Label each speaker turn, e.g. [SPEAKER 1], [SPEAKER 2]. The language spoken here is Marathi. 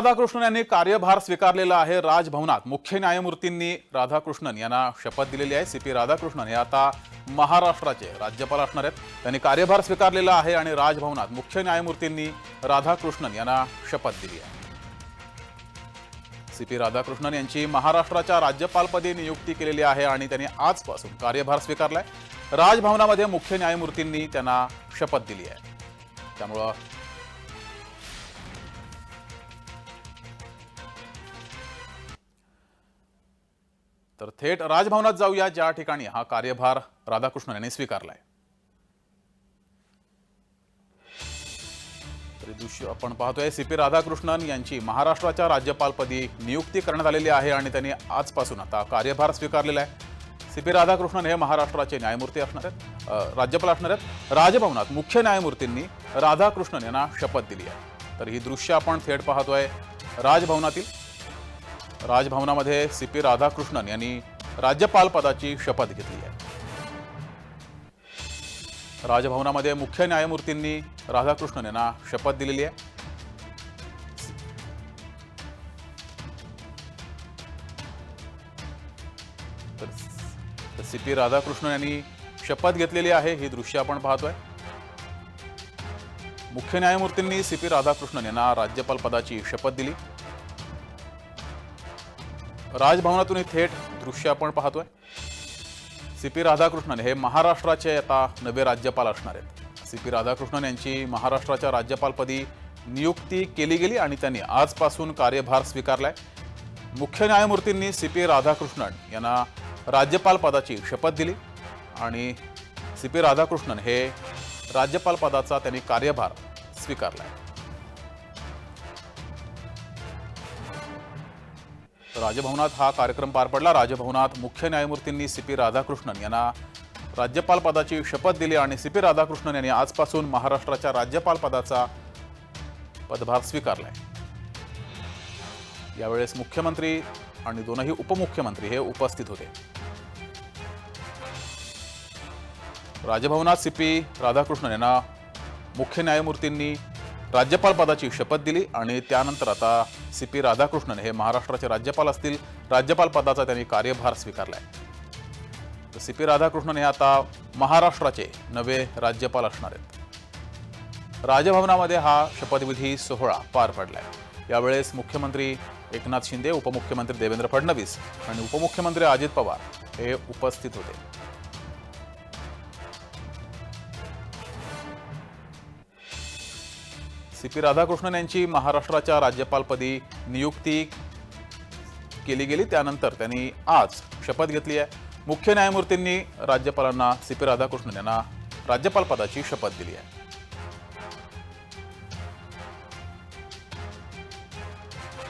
[SPEAKER 1] राधाकृष्णन यांनी कार्यभार स्वीकारलेला आहे राजभवनात. मुख्य न्यायमूर्तींनी राधाकृष्णन यांना शपथ दिलेली आहे. सी पी राधाकृष्णन हे आता महाराष्ट्राचे राज्यपाल असणार आहेत. त्यांनी कार्यभार स्वीकारलेला आहे आणि राजभवनात मुख्य न्यायमूर्तींनी राधाकृष्णन यांना शपथ दिली आहे. सी पी राधाकृष्णन यांची महाराष्ट्राच्या राज्यपालपदी नियुक्ती केलेली आहे आणि त्यांनी आजपासून कार्यभार स्वीकारलाय. राजभवनामध्ये मुख्य न्यायमूर्तींनी त्यांना शपथ दिली आहे. त्यामुळं तर थेट राजभवनात जाऊया. ज्या ठिकाणी हा कार्यभार राधाकृष्णन यांनी स्वीकारलाय. दृश्य आपण पाहतोय. सी पी राधाकृष्णन यांची महाराष्ट्राच्या राज्यपालपदी नियुक्ती करण्यात आलेली आहे आणि त्यांनी आजपासून आता कार्यभार स्वीकारलेला आहे. सी पी राधाकृष्णन हे महाराष्ट्राचे न्यायमूर्ती असणार आहेत. राज्यपाल असणार आहेत. राजभवनात मुख्य न्यायमूर्तींनी राधाकृष्णन यांना शपथ दिली आहे. तर ही दृश्य आपण थेट पाहतोय राजभवनातील राजभवनामध्ये सी पी राधाकृष्णन यांनी राज्यपाल पदाची शपथ घेतली आहे. राजभवनामध्ये मुख्य न्यायमूर्तींनी राधाकृष्णन यांना शपथ दिलेली आहे. तर सी पी राधाकृष्णन यांनी शपथ घेतलेली आहे ही दृश्य आपण पाहतोय. मुख्य न्यायमूर्तींनी सी पी राधाकृष्णन यांना राज्यपाल पदाची शपथ दिली. राजभवनातून हे थेट दृश्य आपण पाहतोय. सी पी राधाकृष्णन हे महाराष्ट्राचे आता नवे राज्यपाल असणार आहेत. सी पी राधाकृष्णन यांची महाराष्ट्राच्या राज्यपालपदी नियुक्ती केली गेली आणि त्यांनी आजपासून कार्यभार स्वीकारलाय. मुख्य न्यायमूर्तींनी सी पी राधाकृष्णन यांना राज्यपाल पदाची शपथ दिली आणि सी पी राधाकृष्णन हे राज्यपाल पदाचा त्यांनी कार्यभार स्वीकारला आहे राजभवनात हा कार्यक्रम पार पडला. राजभवनात मुख्य न्यायमूर्तींनी सी पी राधाकृष्णन यांना राज्यपाल पदाची शपथ दिली आणि सी पी राधाकृष्णन यांनी आजपासून महाराष्ट्राच्या राज्यपाल पदाचा पदभार स्वीकारलाय. यावेळेस मुख्यमंत्री आणि दोनही उपमुख्यमंत्री हे उपस्थित होते. राजभवनात सी पी राधाकृष्णन यांना मुख्य न्यायमूर्तींनी राज्यपाल पदाची शपथ दिली आणि त्यानंतर आता सी पी राधाकृष्णन हे महाराष्ट्राचे राज्यपाल असतील. राज्यपाल पदाचा त्यांनी कार्यभार स्वीकारलाय. तर सी पी राधाकृष्णन हे आता महाराष्ट्राचे नवे राज्यपाल असणार आहेत. राजभवनामध्ये हा शपथविधी सोहळा पार पडला आहे यावेळेस मुख्यमंत्री एकनाथ शिंदे उपमुख्यमंत्री देवेंद्र फडणवीस आणि उपमुख्यमंत्री अजित पवार हे उपस्थित होते. सी पी राधाकृष्णन यांची महाराष्ट्राच्या राज्यपालपदी नियुक्ती केली गेली. त्यानंतर त्यांनी आज शपथ घेतली आहे. मुख्य न्यायमूर्तींनी राज्यपालांना सी पी राधाकृष्णन यांना राज्यपाल पदाची शपथ दिली आहे.